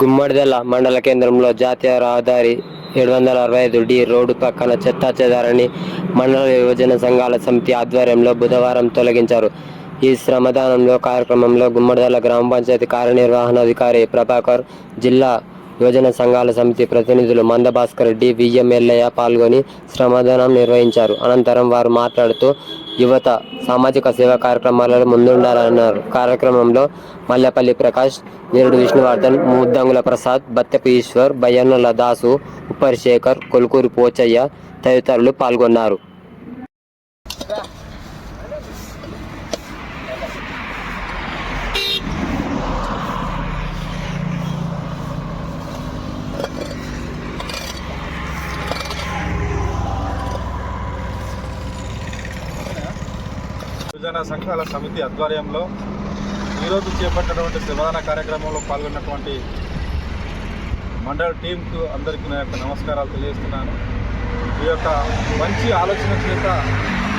గుమ్మడిదల మండల కేంద్రంలో జాతీయ రహదారి ఏడు వందల అరవై ఐదు డి రోడ్డు పక్కన చెత్తా చెదారని మండల విభజన సంఘాల సమితి ఆధ్వర్యంలో బుధవారం తొలగించారు. ఈ శ్రమదానంలో కార్యక్రమంలో గుమ్మడిదల గ్రామ పంచాయతీ కార్యనిర్వహణాధికారి ప్రభాకర్ జిల్లా యువజన సంఘాల సమితి ప్రతినిధులు మందభాస్కర్ రెడ్డి విఎం పాల్గొని శ్రమదానం నిర్వహించారు. అనంతరం వారు మాట్లాడుతూ యువత సామాజిక సేవా కార్యక్రమాలలో ముందుండాలన్నారు. కార్యక్రమంలో మల్లెపల్లి ప్రకాష్ నిరుడు విష్ణువర్ధన్ ముద్దంగుల ప్రసాద్ బత్తెపు ఈశ్వర్ బయ్యన్నుల దాసు ఉప్పరి శేఖర్ కొలుకూరి పోచయ్య తదితరులు పాల్గొన్నారు. యువజన సంఘాల సమితి ఆధ్వర్యంలో ఈరోజు చేపట్టినటువంటి శ్రమదాన కార్యక్రమంలో పాల్గొన్నటువంటి మండల టీంకు అందరికీ నా యొక్క నమస్కారాలు తెలియజేస్తున్నాను. ఈ యొక్క మంచి ఆలోచన చేత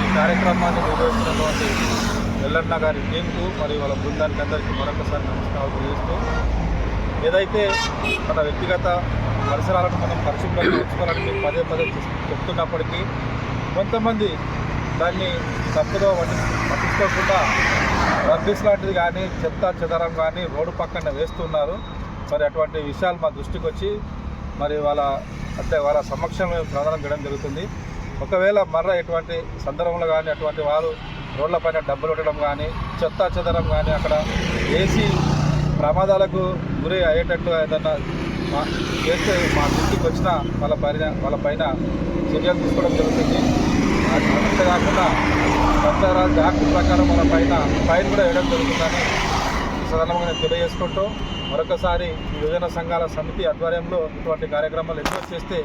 ఈ కార్యక్రమాన్ని నిర్వహిస్తున్నటువంటి ఎల్లన్న గారి టీంకు మరియు వాళ్ళ బృందానికి అందరికీ మరొకసారి నమస్కారాలు తెలియజేస్తూ ఏదైతే మన వ్యక్తిగత పరిసరాలను మనం పరిశుభ్రంగా ఉంచుకోవాలని పదే పదే చెప్తున్నప్పటికీ కొంతమంది దాన్ని తప్పుదో పట్టించుకోకుండా రబ్బీస్ లాంటిది కానీ చెత్త చెదరం కానీ రోడ్డు పక్కన వేస్తున్నారు. మరి అటువంటి విషయాలు మా దృష్టికి వచ్చి మరి వాళ్ళ అంటే వాళ్ళ సమక్షంలో ప్రధానం చేయడం జరుగుతుంది. ఒకవేళ మర్ర ఎటువంటి సందర్భంలో కానీ అటువంటి వారు రోడ్లపైన డబ్బులు ఉండడం కానీ చెత్త చెదరం కానీ అక్కడ వేసి ప్రమాదాలకు గురి అయ్యేటట్టు ఏదన్నా చేస్తే మా దృష్టికి వచ్చిన వాళ్ళ పైన వాళ్ళ పైన చర్యలు తీసుకోవడం జరుగుతుంది. అది అంతేకాకుండా పంచాయరాజ్ యాక్ట్ ప్రకారం మన పైన ఫైన్ కూడా వేయడం జరుగుతుందని సదనంగా సందర్భంగా నేను తెలియజేసుకుంటూ మరొకసారి యువజన సంఘాల సమితి ఆధ్వర్యంలో ఇటువంటి కార్యక్రమాలు ఎన్నో చేస్తే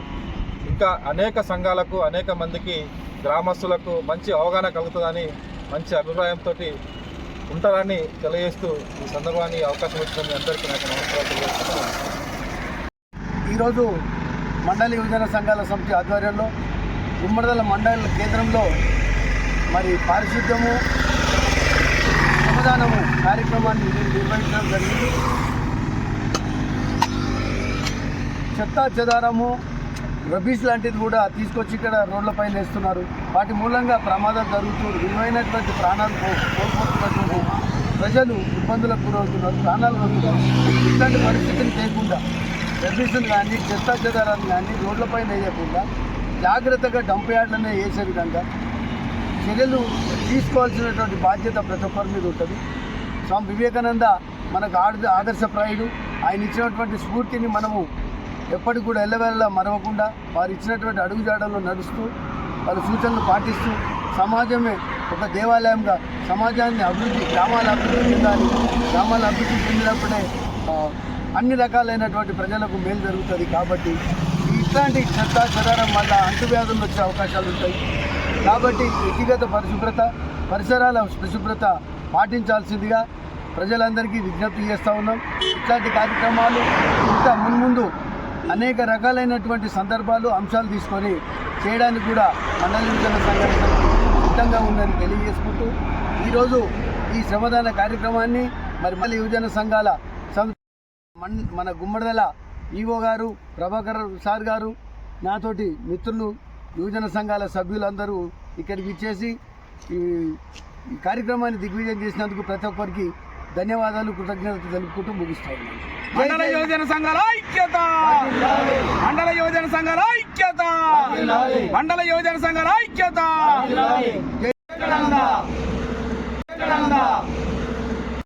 ఇంకా అనేక సంఘాలకు అనేక మందికి గ్రామస్తులకు మంచి అవగాహన కలుగుతుందని మంచి అభిప్రాయంతో ఉంటారని తెలియజేస్తూ ఈ సందర్భాన్ని అవకాశం ఇచ్చిన అందరికీ నాకు నమస్కారం తెలియజేస్తున్నాను. ఈరోజు మండలి యువజన సంఘాల సమితి ఆధ్వర్యంలో గుమ్మడిదల మండల కేంద్రంలో మరి పారిశుద్ధ్యము శ్రమదానము కార్యక్రమాన్ని నిర్వహించడం జరిగింది. చెత్త చెదారము రబీస్ లాంటిది కూడా తీసుకొచ్చి ఇక్కడ రోడ్లపై వేస్తున్నారు. వాటి మూలంగా ప్రమాదాలు జరుగుతూ విలువైనటువంటి ప్రాణాలు కో- కోల్పోతున్నటువంటి ప్రజలు ఇబ్బందులకు గురవుతున్నారు ప్రాణాలు వస్తున్నారు ఇట్లాంటి పరిస్థితిని లేకుండా రబీసులు కానీ చెత్త చెదారాలు కానీ రోడ్లపై వేయకుండా జాగ్రత్తగా డంప్ యార్డ్లనే వేసే విధంగా చర్యలు తీసుకోవాల్సినటువంటి బాధ్యత ప్రతి ఒక్కరి మీద ఉంటుంది. స్వామి వివేకానంద మనకు ఆద ఆదర్శప్రాయుడు ఆయన ఇచ్చినటువంటి స్ఫూర్తిని మనము ఎప్పటికి కూడా ఎల్లవెల్ల మరవకుండా వారు ఇచ్చినటువంటి అడుగుజాడల్లో నడుస్తూ వాళ్ళ సూచనలు పాటిస్తూ సమాజమే ఒక దేవాలయంగా సమాజాన్ని అభివృద్ధి గ్రామాల అభివృద్ధి చెందాలి గ్రామాల అభివృద్ధి చెందినప్పుడే అన్ని రకాలైనటువంటి ప్రజలకు మేలు జరుగుతుంది కాబట్టి ఇట్లాంటి చెత్త చెదారం వల్ల అంటువ్యాధులు వచ్చే అవకాశాలు ఉంటాయి? కాబట్టి వ్యక్తిగత పరిశుభ్రత పరిసరాల పరిశుభ్రత పాటించాల్సిందిగా ప్రజలందరికీ విజ్ఞప్తి చేస్తూ ఉన్నాం. ఇట్లాంటి కార్యక్రమాలు ఇంకా మున్ముందు అనేక రకాలైనటువంటి సందర్భాలు అంశాలు తీసుకొని చేయడానికి కూడా మండలించిన సంఘటన సిద్ధంగా ఉందని తెలియజేసుకుంటూ ఈరోజు ఈ శ్రమదాన కార్యక్రమాన్ని మరి మళ్ళీ యువజన సంఘాల సం మన్ మన ఈఓ గారు ప్రభాకర్ సార్ గారు నాతోటి మిత్రులు యువజన సంఘాల సభ్యులందరూ ఇక్కడికి ఇచ్చేసి ఈ కార్యక్రమాన్ని దిగ్విజయం చేసినందుకు ప్రతి ఒక్కరికి ధన్యవాదాలు కృతజ్ఞతలు తెలుపుకుంటూ ముగిస్తాయి మండల యువజన సంఘాల ఐక్యత మండల యువజన సంఘాల ఐక్యత మండల యువజన సంఘాల ఐక్యత